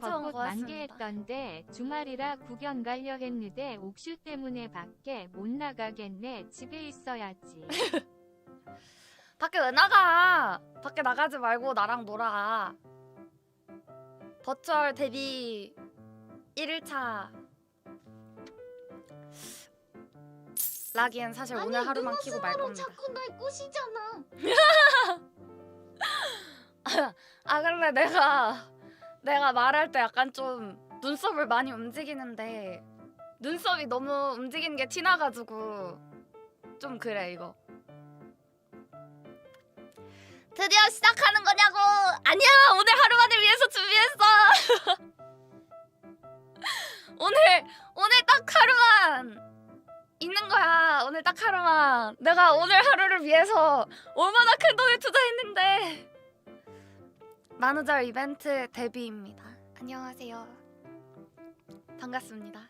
처음 벚꽃. 만개했던데 주말이라 구경 가려 했는데 옥슈 때문에 밖에 못 나가겠네. 집에 있어야지. 밖에 왜 나가? 밖에 나가지 말고 나랑 놀아. 버추얼 데뷔 1일차. 라기엔 사실 오늘 하루만 키고 말 겁니다. 자꾸 날 꼬시잖아. 아 근데 내가 내가 말할 때 약간 좀 눈썹을 많이 움직이는데 눈썹이 너무 움직이는 게 티나가지고 좀 그래 이거. 드디어 시작하는 거냐고? 아니야 오늘 하루만을 위해서 준비했어. 오늘 오늘 딱 하루만 있는 거야. 오늘 딱 하루만. 내가 오늘 하루를 위해서 얼마나 큰 돈을 투자했는데. 만우절 이벤트 데뷔입니다. 안녕하세요. 반갑습니다.